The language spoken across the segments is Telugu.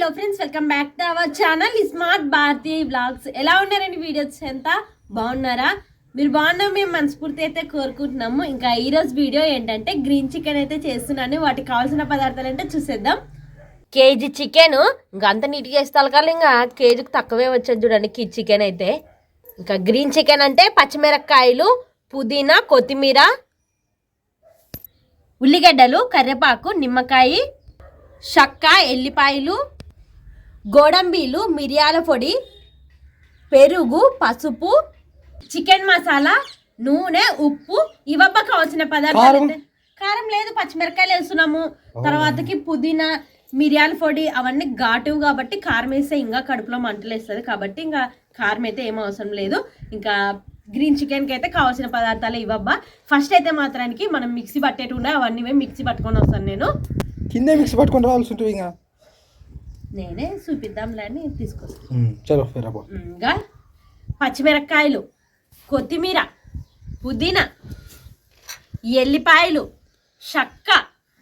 Hello friends welcome back to our channel smart Bharatiya blogs ఎలా ఉన్నారండి వీడియోస్ ఎంత బాగున్నారా? మీరు బాగున్నా మేము మనస్ఫూర్తి అయితే కోరుకుంటున్నాము. ఇంకా ఈరోజు వీడియో ఏంటంటే గ్రీన్ చికెన్ అయితే చేస్తున్నాను. వాటికి కావాల్సిన పదార్థాలు అంటే చూసేద్దాం. కేజీ చికెన్ ఇంకా అంత నీట్గా వేస్తారు కదా ఇంకా. కేజీకి తక్కువే వచ్చేది చూడండి కి చికెన్ అయితే. ఇంకా గ్రీన్ చికెన్ అంటే పచ్చిమిరపకాయలు పుదీనా కొత్తిమీర ఉల్లిగడ్డలు కరివేపాకు నిమ్మకాయ షక్క ఎల్లిపాయలు గోడంబీలు మిరియాల పొడి పెరుగు పసుపు చికెన్ మసాలా నూనె ఉప్పు ఇవబ్బ కావాల్సిన పదార్థాలు కారం? లేదు పచ్చిమిరకాయలు వేస్తున్నాము. తర్వాతకి పుదీనా మిరియాల పొడి అవన్నీ ఘాటు కాబట్టి కారం వేస్తే ఇంకా కడుపులో మంటలు వేస్తుంది. కాబట్టి ఇంకా కారం అయితే ఏం అవసరం లేదు. ఇంకా గ్రీన్ చికెన్కి అయితే కావాల్సిన పదార్థాలు ఇవ్వబ్బా. ఫస్ట్ అయితే మాత్రానికి మనం మిక్సీ పట్టేటి ఉండే అవన్నీ మిక్సీ పట్టుకొని వస్తాను నేను. కిందే మిక్స్ పట్టుకొని రావాల్సి ఉంటుంది ఇంకా. నేనే చూపిద్దాంలే అని తీసుకొస్తాను ఇంకా పచ్చిమిరపకాయలు కొత్తిమీర పుదీనా ఎల్లిపాయలు షక్క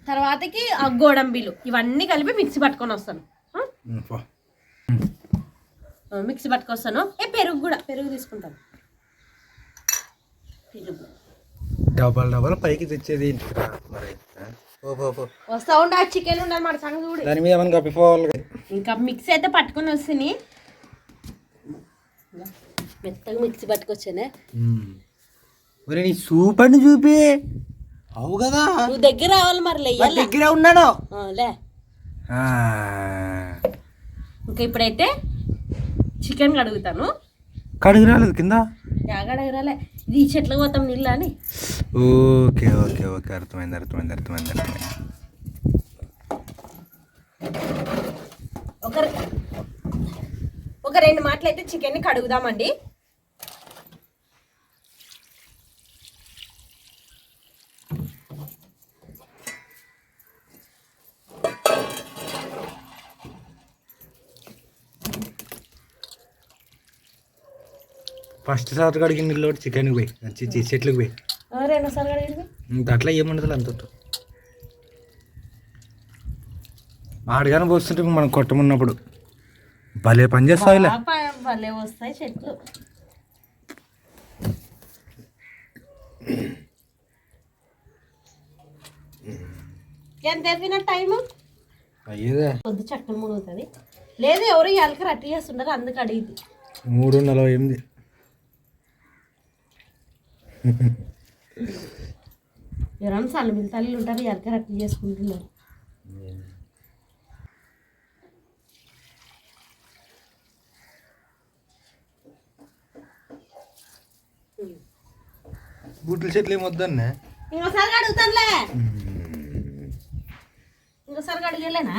తర్వాతకి గోడంబిలు ఇవన్నీ కలిపి మిక్సీ పట్టుకొని వస్తాను. మిక్సీ పట్టుకొస్తాను. ఏ పెరుగు కూడా పెరుగు తీసుకుంటాను. పెరుగు. డబల్ డబల్ పైకి తెచ్చేది. వస్తా ఉండే ఆ చికెన్ ఉండాలి మన సంగతి దాని మీద. ఇంకా మిక్సీ అయితే పట్టుకొని వస్తుంది మెత్తగా మిక్సీ పట్టుకొచ్చానే. ఉమ్. ఒరే నీ సూపర్ని చూపి. అవు కదా. నువ్వు దగ్గర రావాలి మరి లేయాలి దగ్గరే ఉన్నాను. లే. ఇంకా ఇప్పుడైతే చికెన్ కడుగుతాను. కడుగు రాలేదు కింద? జాగడగరాలే ఇది చెట్లకు పోతాం నీళ్ళు అని. Okay okay okay. అర్థమైంది అర్థమైంది అర్థమైంది అర్థమైంది ఒక ఒక రెండు మాటలు అయితే చికెన్ని కడుగుదామండి. ఫస్ట్ సార్ కడిగిన నీళ్ళు చికెన్కి పోయి చెట్లకు పోయి. రెండోసారి కడిగింది? అట్లా ఏముండదు అంత ఆడగానే పోస్తుంటే మనం కొట్టమున్నప్పుడు. భలే పని చేస్తావు భలే వస్తాయి చెట్లు. ఎంత అయిపోయిన టైము? అయ్యేదే. పొద్దు లేదు ఎవరు ఎలక రట్టి చేస్తుంటారు అందుకు అడిగింది మూడు నలభై ఎనిమిది. ఎవరైనా సన్నబిల్లి తల్లి ఉంటారు ఎలక రట్టి చేసుకుంటున్నారు. బూట్ల చెట్లు ఏం వద్దన్నే? ఇంకోసారి అడుగుతానులే. ఇంకోసారి అడిగలేనా?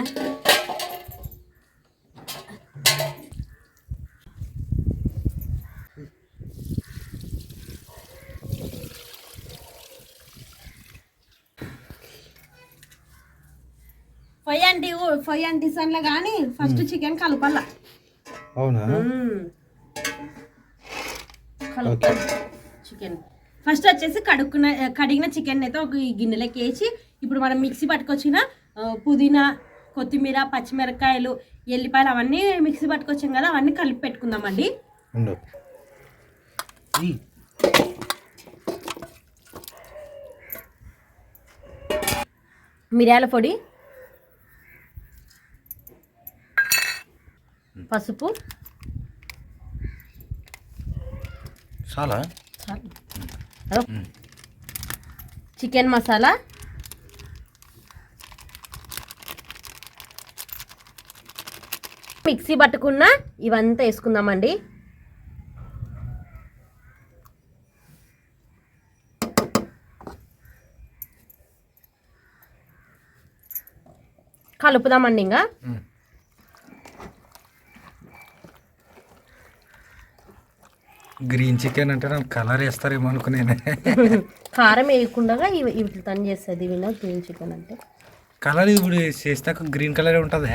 ఫైవ్ అంటీ ఫైవ్ అంటీ సన్లో కానీ ఫస్ట్ చికెన్ కలపాల అవునా? కలుపుతాను చికెన్. ఫస్ట్ వచ్చేసి కడుక్కున్న కడిగిన చికెన్ అయితే ఒక ఈ గిన్నెలోకి వేసి ఇప్పుడు మనం మిక్సీ పట్టుకొచ్చిన పుదీనా కొత్తిమీర పచ్చిమిరపకాయలు ఎల్లిపాయలు అవన్నీ మిక్సీ పట్టుకొచ్చాం కదా అవన్నీ కలిపి పెట్టుకుందామండి. మిరియాల పొడి పసుపు. చాలా. చికెన్ మసాలా. మిక్సీ పట్టుకున్న ఇవంతా వేసుకుందామండి. కలుపుదామండి ఇంకా. గ్రీన్ చికెన్ అంటే నాకు కలర్ వేస్తారేమో అనుకునేనే. కారం వేయకుండా ఇవి తను చేస్తుంది విన గ్రీన్ చికెన్ అంటే. కలర్ ఇప్పుడు చేస్తాక గ్రీన్ కలర్ ఉంటుంది.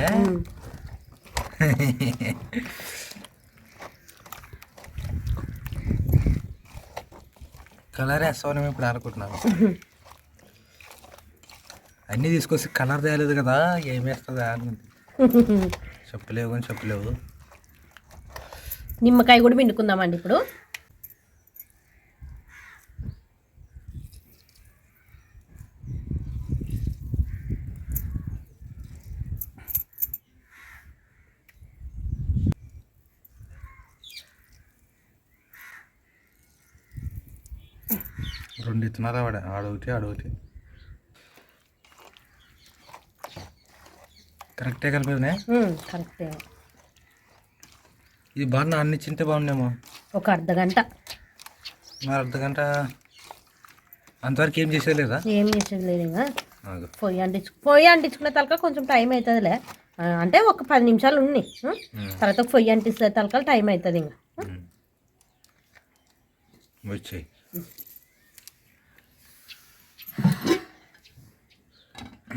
కలర్ వేస్తామని ఇప్పుడు అనుకుంటున్నాను అన్నీ తీసుకొచ్చి కలర్ తేలేదు కదా ఏం వేస్తుందా అనుకుంది చెప్పలేవు కానీ చెప్పలేవు. నిమ్మకాయ కూడా పిండుకుందామండి ఇప్పుడు. రెండు ఇస్తున్నారు ఆవిడ ఆడొకటి ఆడొకటి కరెక్టే కలిపేదినే కరెక్టే. ఇది బాగా నాన్ని చింతే బాగుండేమో ఒక అర్ధ గంట. మరి అర్ధ గంట అంతవరకు ఏం చేసేది లేదా? ఏం చేసేది లేదు ఇంకా. పొయ్యి అంటించు పొయ్యి అంటించుకునే తలక కొంచెం టైం అవుతుందిలే అంటే ఒక పది నిమిషాలు ఉన్నాయి. తర్వాత పొయ్యి అంటిస్తే తలక టైం అవుతుంది ఇంకా. వచ్చేయి.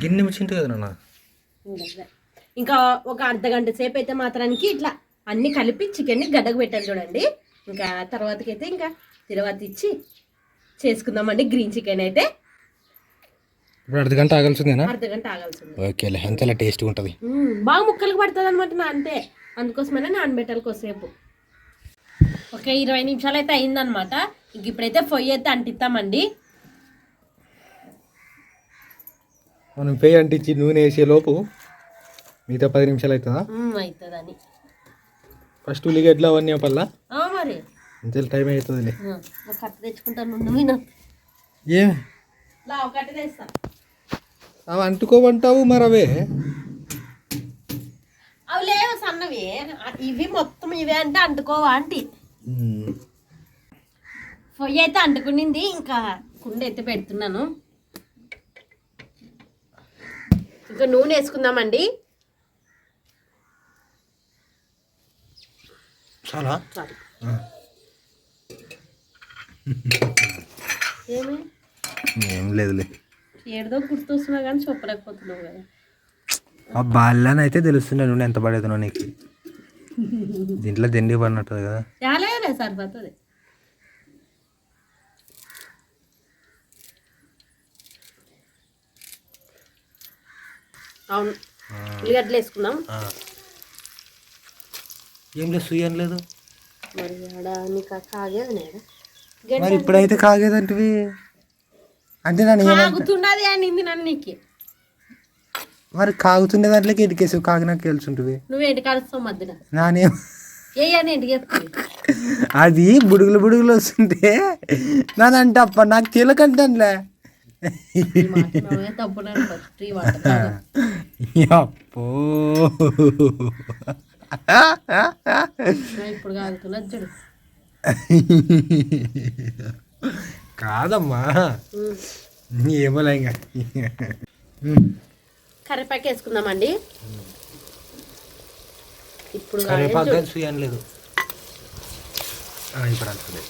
గిన్నె మిచ్చింటే కదా నాన్న? ఇంకా ఒక అర్ధ గంట సేపు అయితే మాత్రానికి ఇట్లా అన్ని కలిపి చికెన్ని గడ్డకు పెట్టాలి చూడండి. ఇంకా తర్వాతకి అయితే ఇంకా తర్వాత ఇచ్చి చేసుకుందామండి గ్రీన్ చికెన్ అయితే. ఇప్పుడు అర్ధ గంట ఆగాల్సిందేనా? అర్ధ గంట ఆగాల్సింది. ఓకేలే అంతలా టేస్ట్గా ఉంటుంది. బాగా ముక్కలకు పడుతుంది అనమాట నా అంతే. అందుకోసమనే నానబెట్టాలి కొద్దిసేపు. ఒక ఇరవై నిమిషాలు అయితే అయిందనమాట ఇంక ఇప్పుడైతే పొయ్యి అయితే అంటిస్తామండి మనం పేయి అంటించి నూనె వేసే లోపు మిగతా పది నిమిషాలు అవుతుందా? అవుతుందని. ఫస్ట్ ఉల్లిగడ్డలు అవన్నీ పల్లా మరి. అంతే టైం అవుతుందిలే. ఒక కట్ట తెచ్చుకుంటాను. ఏం? కట్ట తెస్తా. అవి అంటుకోమంటావు మరి అవే? అవి లేవు సన్నవి. ఇవి మొత్తం ఇవే అంటే అంటుకోవా ఆంటీ పొయ్యి అయితే అంటుకునింది ఇంకా కుండ అయితే పెడుతున్నాను. ఇంకా నూనె వేసుకుందామండి. చాలా? ఏమి? ఏం లేదులే. ఏడుదో గుర్తొస్తున్నా కానీ చెప్పలేకపోతున్నావు కదా. ఆ బాల్యాన్ని అయితే తెలుస్తుండే నువ్వు ఎంత పడేతున్నావు నీకు. దీంట్లో దిండి పడినట్టు కదా. చాలేదే అవును. ఉల్లిగడ్డలు వేసుకుందాం ఏం లేదు సుయ్యం లేదు. మరి ఆడ నీకు కాగేది నేను మరి ఇప్పుడైతే కాగేదంటివి. అంటే నన్ను కాగుతున్నది అనింది నన్ను నీకు. మరి కాగుతుండే దాంట్లోకి ఎదికేసావు కాగినాక తెలుసుంటివి నువ్వేంటి కలుస్తావు మధ్యన? నానేం అది బుడుగులు బుడుగులు వస్తుంటే నానంటే అప్ప నాకు తెలియకంటానులే అప్పో ఇప్పుడు కాదమ్మా. ఏమోలే ఇంకా. కరివేపాకు వేసుకుందామండి. ఇప్పుడు కరివేపాకు. కానీ లేదు. ఇప్పుడు అంతలే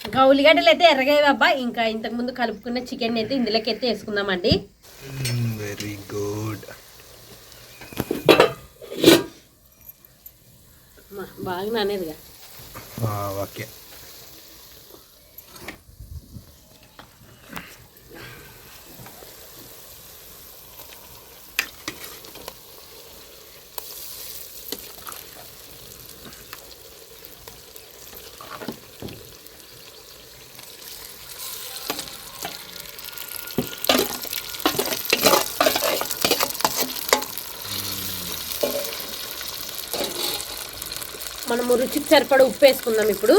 ఇంకా ఉల్లిగడ్డలు అయితే ఎర్రగాయి అబ్బా. ఇంకా ఇంతకు ముందు కలుపుకున్న చికెన్ అయితే ఇందులోకి అయితే వేసుకుందామండి వెరీ గుడ్. బాగా నానేదిగా. ఓకే. మనము రుచికి సరిపడ ఉప్పు వేసుకుందాం ఇప్పుడు.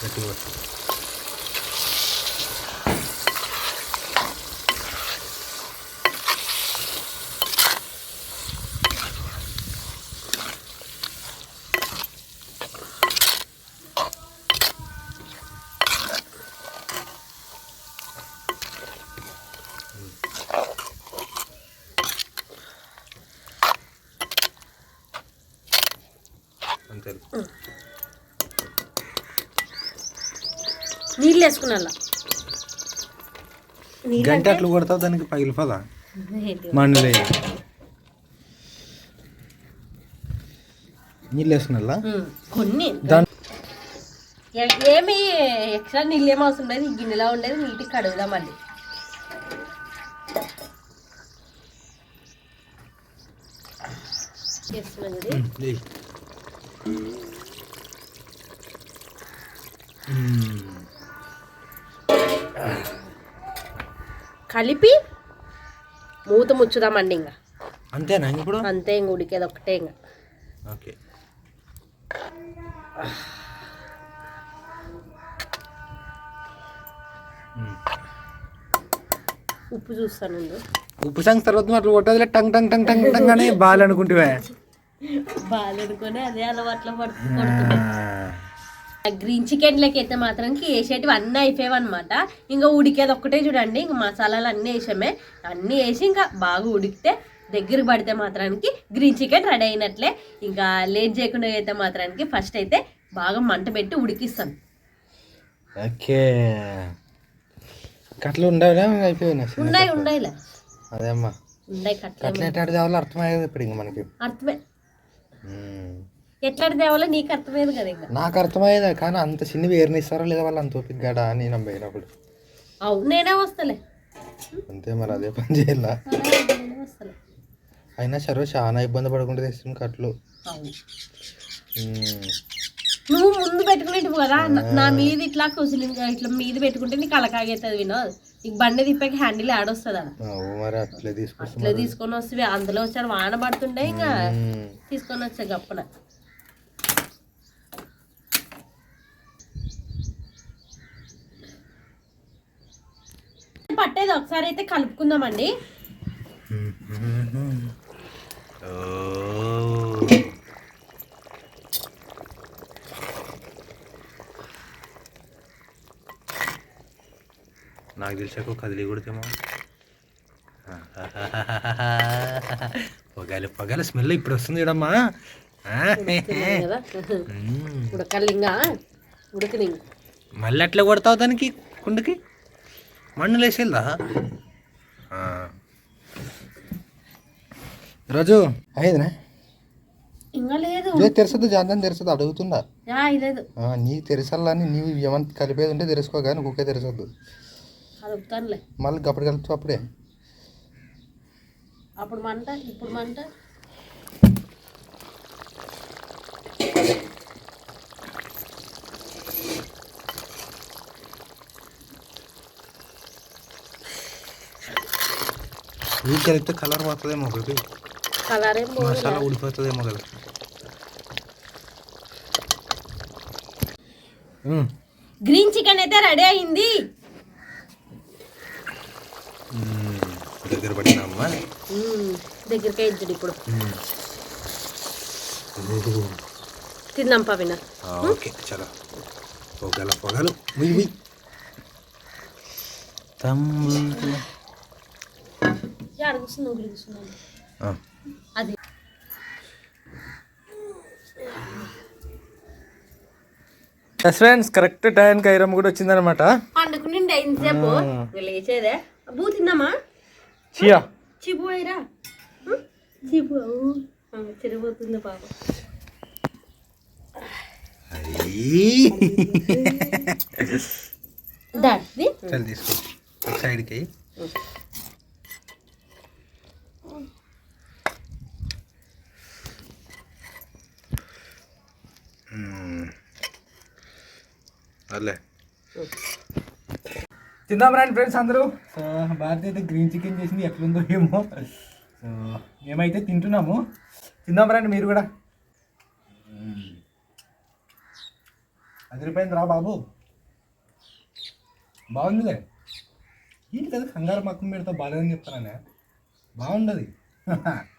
గట్టి అంతే నీళ్ళు వేసుకున్నా గంట అట్లు కొడతావు దానికి పగిలిపోదా? మండులే. నీళ్ళు వేస్తున్నా ఉమ్, కొన్ని ఏమి ఎక్స్ట్రా నీళ్ళు ఏం అవసరం లేదు. గిన్నెలో ఉండేది నీట్గా కడుగుదామండి చేస్తున్నాం. మ్మ్. కలిపి మూత ముచ్చుదామండి ఇంకా అంతేనా ఇప్పుడు? అంతే ఇంక ఉడికేది ఒకటే ఇంకా ఓకే. ఉప్పు చూస్తాను. ఉప్పు సంగతి తర్వాత అట్లా కొట్టదులే tongue tongue tongue tongue tongue అని బాల్ బాగాలనుకొని అదే అలవాట్లో పడుతు పడుతున్నాయి గ్రీన్ చికెన్లకి అయితే మాత్రం వేసేటివి అన్నీ అయిపోయావు అనమాట ఇంకా ఉడికేది ఒక్కటే చూడండి ఇంకా మసాలాలు అన్నీ వేసామే. అన్నీ వేసి ఇంకా బాగా ఉడికితే దగ్గరికి పడితే మాత్రానికి గ్రీన్ చికెన్ రెడీ అయినట్లే. ఇంకా లేట్ చేయకుండా అయితే మాత్రానికి ఫస్ట్ అయితే బాగా మంట పెట్టి ఉడికిస్తాను ఓకే. కట్లు ఉండవులే అయిపోయినా ఉండాయి ఉండాయిలే. అదే అమ్మా ఉండాయి కట్ల కట్లు ఎట్లా తేవాలో అర్థమయ్యేది ఇప్పుడు ఇంక మనకి. అర్థమే. మ్మ్. ఎట్లా తేవాలో నీకు అర్థమేది కదా ఇంకా. నాకు అర్థమయ్యేది కానీ అంత చిన్నవి ఏర్నిస్తారో లేదా వాళ్ళు అంత ఓపిక గడా అని నేను పోయినప్పుడు అవును నేనే వస్తలే. అంతే మరి అదే పని చేయాలా? అయినా సరే చాలా ఇబ్బంది పడకుండా తెస్తుంది కట్లు. నువ్వు ముందు పెట్టుకునేటివి కదా నా- మీద ఇట్లా కుసిలి ఇట్లా మీద పెట్టుకుంటే నీకు అలకాగేస్తుంది వినోద్. నీకు బండి తిప్పాక హ్యాండిల్ ఆడొస్తుంది? అట్లే తీసుకొని వస్తే అందులో వచ్చాడు వాన పడుతుండే ఇంకా. తీసుకొని వచ్చా గప్పన. పట్టేది ఒకసారి అయితే కలుపుకుందామండి. ఓ. నాకు తెలిసాక కదిలి కొడితేమో. పొగాలి పొగాలి స్మెల్ ఇప్పుడు వస్తుంది చూడమ్మా మళ్ళీ ఎట్లా కొడతావు దానికి కుండకి? మಣ್ಣు లేసేదా రోజు అయ్యేదినా? ఇంకా లేదు. తెరసదు జాంతం తెరసదు ఆ, నీకు తెరసాలని నీవు ఏమంత కలిపేది ఉంటే తెరుసుకో కానీ కుక్కే తెరసొద్దు. కలుపుతానులే మళ్ళీ అప్పుడు కలుపుతావు అప్పుడే? అప్పుడు మంట ఇప్పుడు మంట. నీకు కలిపితే కలర్ పోతుందేమో కలర్ పోదు మసాలా ఉడిపోతుందేమో కదా. గ్రీన్ చికెన్ అయితే రెడీ అయింది. దగ్గర మ్మ్. దగ్గరికే ఇప్పుడు. తిందాం పవిన ఆ, ఓకే చలో. పొగల. అది. ఫ్రెండ్స్ కరెక్ట్ టైంకి ఐరమ్ కూడా వచ్చిందనమాట లేచేదే. తిందామా చియా చిపు అయిరా చిపు చెరిపోతుంది పాప దాది చల్ తీసుకో ఒక సైడ్కి అల్లే తిందాం రండి ఫ్రెండ్స్ అందరూ. సో భారతి అయితే గ్రీన్ చికెన్ చేసింది ఎట్లుందో ఏమో. సో మేమైతే తింటున్నాము. తిందాం రండి మీరు కూడా. అదిరిపోయింది రా బాబు. బాగుందిలే. ఏంటి కదా కంగారు పక్కన పెడతా బాగాలేదని చెప్తానే బాగుండదు.